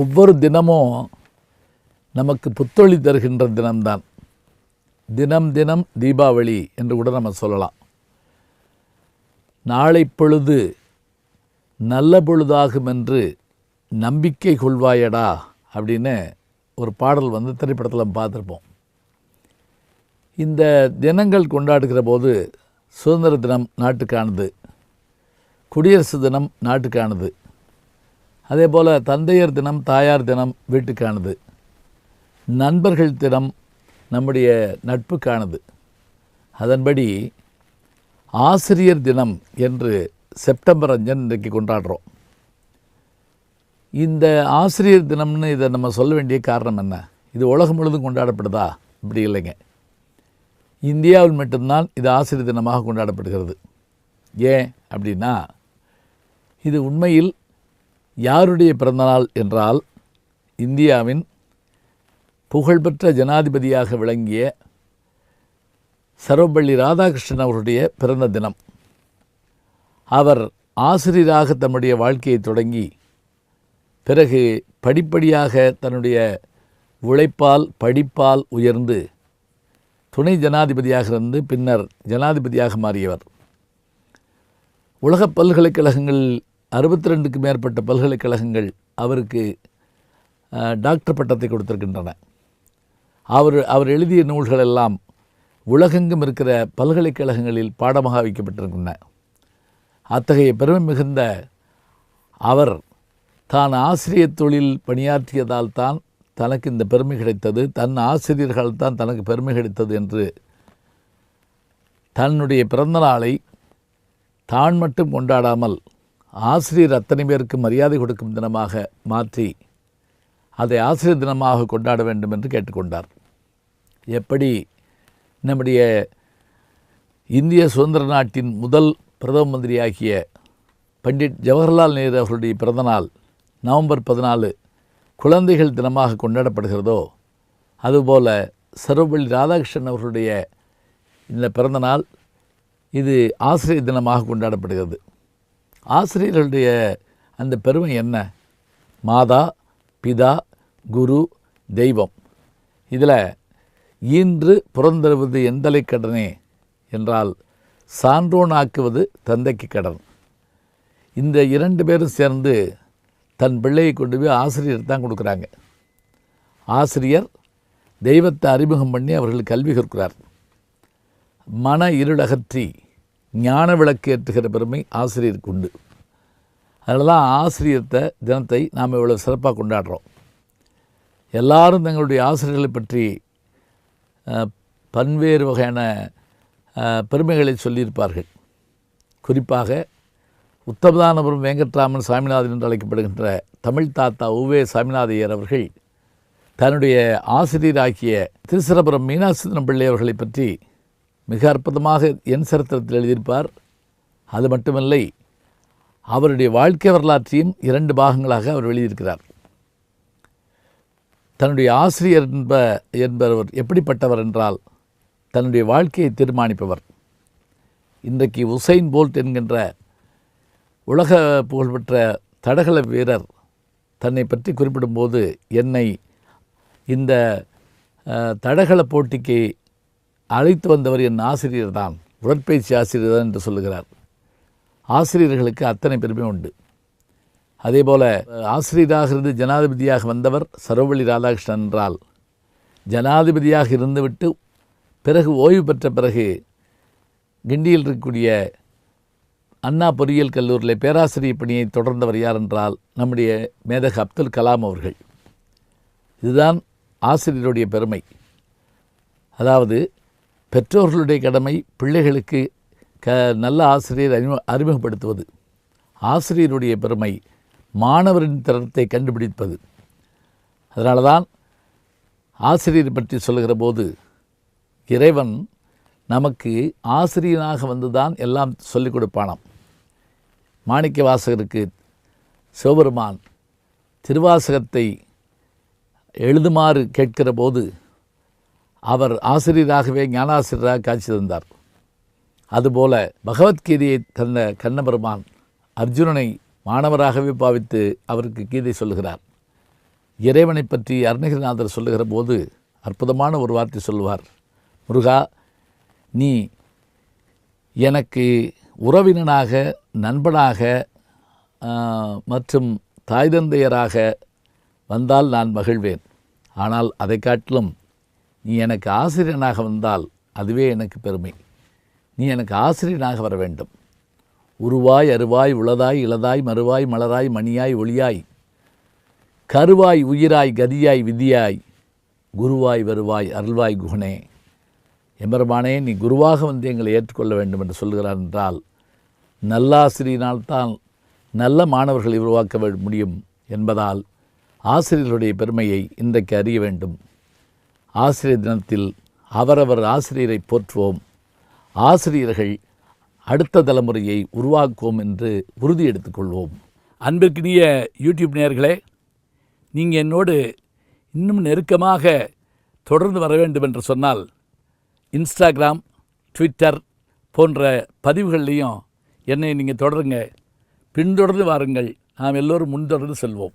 ஒவ்வொரு தினமும் நமக்கு புத்தொழி தருகின்ற தினம்தான். தினம் தினம் தீபாவளி என்று கூட நம்ம சொல்லலாம். நாளை பொழுது நல்ல பொழுதாகும் என்று நம்பிக்கை கொள்வாயடா அப்படின்னு ஒரு பாடல் வந்து திரைப்படத்தில் பார்த்துருப்போம். இந்த தினங்கள் கொண்டாடுகிற போது சுதந்திர தினம் நாட்டுக்கானது குடியரசு தினம் நாட்டுக்கானது. அதே போல் தந்தையர் தினம் தாயார் தினம் வீட்டுக்கானது. நண்பர்கள் தினம் நம்முடைய நட்புக்கானது. அதன்படி ஆசிரியர் தினம் என்று செப்டம்பர் அஞ்சன் இன்றைக்கு கொண்டாடுறோம். இந்த ஆசிரியர் தினம்னு இதை நம்ம சொல்ல வேண்டிய காரணம் என்ன? இது உலகம் முழுதும் கொண்டாடப்படுதா? இப்படி இல்லைங்க. இந்தியாவில் மட்டும்தான் இது ஆசிரியர் தினமாக கொண்டாடப்படுகிறது. ஏன் அப்படின்னா இது உண்மையில் யாருடைய பிறந்தநாள் என்றால் இந்தியாவின் புகழ்பெற்ற ஜனாதிபதியாக விளங்கிய சர்வப்பள்ளி ராதாகிருஷ்ணன் அவருடைய பிறந்த தினம். அவர் ஆசிரியராக தம்முடைய வாழ்க்கையை தொடங்கி பிறகு படிப்படியாக தன்னுடைய உழைப்பால் படிப்பால் உயர்ந்து துணை ஜனாதிபதியாக இருந்து பின்னர் ஜனாதிபதியாக மாறியவர். உலக பல்கலைக்கழகங்களில் அறுபத்தி ரெண்டுக்கு மேற்பட்ட பல்கலைக்கழகங்கள் அவருக்கு டாக்டர் பட்டத்தை கொடுத்திருக்கின்றன. அவர் அவர் எழுதிய நூல்கள் எல்லாம் உலகெங்கும் இருக்கிற பல்கலைக்கழகங்களில் பாடமாக வைக்கப்பட்டிருக்கின்றன. அத்தகைய பெருமை மிகுந்த அவர் தான் ஆசிரியர் தொழில் பணியாற்றியதால் தான் தனக்கு இந்த பெருமை கிடைத்தது தன் ஆசிரியர்கள் தான் தனக்கு பெருமை கிடைத்தது என்று தன்னுடைய பிறந்த நாளை தான் மட்டும் கொண்டாடாமல் ஆசிரியர் அத்தனை பேருக்கு மரியாதை கொடுக்கும் தினமாக மாற்றி அதை ஆசிரியர் தினமாக கொண்டாட வேண்டும் என்று கேட்டுக்கொண்டார். எப்படி நம்முடைய இந்திய சுதந்திர நாட்டின் முதல் பிரதம மந்திரியாகிய பண்டிட் ஜவஹர்லால் நேரு அவர்களுடைய பிறந்தநாள் நவம்பர் பதினாலு குழந்தைகள் தினமாக கொண்டாடப்படுகிறதோ அதுபோல சர்வபள்ளி ராதாகிருஷ்ணன் அவர்களுடைய இந்த பிறந்தநாள் இது ஆசிரியர் தினமாக கொண்டாடப்படுகிறது. ஆசிரியர்களுடைய அந்த பெருமை என்ன? மாதா பிதா குரு தெய்வம். இதில் ஈன்று புறந்தருவது எந்தலை கடனே என்றால் சான்றோனாக்குவது தந்தைக்கு கடன். இந்த இரண்டு பேரும் சேர்ந்து தன் பிள்ளையை கொண்டு போய் ஆசிரியர் தான் கொடுக்குறாங்க. ஆசிரியர் தெய்வத்தை அறிமுகம் பண்ணி அவர்கள் கல்வி கற்கிறார். மன இருளகற்றி ஞான விளக்கு ஏற்றுகிற பெருமை ஆசிரியருக்கு உண்டு. அதனால தான் ஆசிரியத்தை தினத்தை நாம் இவ்வளோ சிறப்பாக கொண்டாடுறோம். எல்லாரும் தங்களுடைய ஆசிரியர்களை பற்றி பல்வேறு வகையான பெருமைகளை சொல்லியிருப்பார்கள். குறிப்பாக உத்தமதானபுரம் வெங்கட்ராமன் சாமிநாதன் என்று அழைக்கப்படுகின்ற தமிழ் தாத்தா உவே சாமிநாதையர் அவர்கள் தன்னுடைய ஆசிரியராகிய திருச்சிரபுரம் மீனாட்சிதனம் பிள்ளை அவர்களை பற்றி மிக அற்புதமாக என் சரித்திரத்தில் எழுதியிருப்பார். அது மட்டுமில்லை அவருடைய வாழ்க்கை வரலாற்றையும் இரண்டு பாகங்களாக அவர் எழுதியிருக்கிறார் தன்னுடைய ஆசிரியர் என்ப என்பவர் எப்படிப்பட்டவர் என்றால் தன்னுடைய வாழ்க்கையை தீர்மானிப்பவர். இன்றைக்கு உசைன் போல்ட் என்கின்ற உலக புகழ்பெற்ற தடகள வீரர் தன்னை பற்றி குறிப்பிடும்போது என்னை இந்த தடகள போட்டிக்கு அழைத்து வந்தவர் என் ஆசிரியர் தான். உடற்பயிற்சி ஆசிரியர் தான் என்று சொல்லுகிறார். ஆசிரியர்களுக்கு அத்தனை பெருமை உண்டு. அதே போல் ஆசிரியராக இருந்து ஜனாதிபதியாக வந்தவர் சர்வவள்ளி ராதாகிருஷ்ணன் என்றால் ஜனாதிபதியாக இருந்துவிட்டு பிறகு ஓய்வு பெற்ற பிறகு கிண்டியில் இருக்கக்கூடிய அண்ணா பொறியியல் கல்லூரியில் பேராசிரியர் பணியை தொடர்ந்தவர் யார் என்றால் நம்முடைய மேதக அப்துல் கலாம் அவர்கள். இதுதான் ஆசிரியருடைய பெருமை. அதாவது பெற்றோர்களுடைய கடமை பிள்ளைகளுக்கு க நல்ல ஆசிரியர் அறிமு அறிமுகப்படுத்துவது. ஆசிரியருடைய பெருமை மாணவரின் திறத்தை கண்டுபிடிப்பது. அதனால தான் ஆசிரியர் பற்றி சொல்கிற போது இறைவன் நமக்கு ஆசிரியனாக வந்து தான் எல்லாம் சொல்லிக் கொடுப்பானாம். மாணிக்க வாசகருக்கு சிவபெருமான் திருவாசகத்தை எழுதுமாறு கேட்கிற போது அவர் ஆசிரியராகவே ஞானாசிரியராக காட்சி தந்தார் அதுபோல பகவத்கீதையை தந்த கண்ணபெருமான் அர்ஜுனனை மாணவராகவே பாவித்து அவருக்கு கீதை சொல்லுகிறார். இறைவனை பற்றி அருணகிரிநாதர் சொல்லுகிற போது அற்புதமான ஒரு வார்த்தை சொல்லுவார். முருகா நீ எனக்கு உறவினனாக நண்பனாக மற்றும் தாய் தந்தையராக வந்தால் நான் மகிழ்வேன். ஆனால் அதை காட்டிலும் நீ எனக்கு ஆசிரியனாக வந்தால் அதுவே எனக்கு பெருமை. நீ எனக்கு ஆசிரியனாக வர வேண்டும். உருவாய் அருவாய் உளதாய் இளதாய் மறுவாய் மலராய் மணியாய் ஒளியாய் கருவாய் உயிராய் கதியாய் விதியாய் குருவாய் வருவாய் அருள்வாய் குகனே. எம்பெருமானே நீ குருவாக வந்து எங்களை ஏற்றுக்கொள்ள வேண்டும் என்று சொல்கிறார் என்றால் நல்லாசிரியனால்தான் நல்ல மாணவர்களை உருவாக்க முடியும் என்பதால் ஆசிரியர்களுடைய பெருமையை இன்றைக்கு அறிய வேண்டும். ஆசிரியர் தினத்தில் அவரவர் ஆசிரியரை போற்றுவோம். ஆசிரியர்கள் அடுத்த தலைமுறையை உருவாக்குவோம் என்று உறுதி எடுத்துக்கொள்வோம் அன்பிற்கினிய யூடியூப் நேயர்களே நீங்கள் என்னோடு இன்னும் நெருக்கமாக தொடர்ந்து வர வேண்டும் என்று சொன்னால் இன்ஸ்டாகிராம் ட்விட்டர் போன்ற பதிவுகள்லையும் என்னை நீங்கள் தொடருங்க. பின்தொடர்ந்து வாருங்கள். நாம் எல்லோரும் முன்தொடர்ந்து செல்வோம்.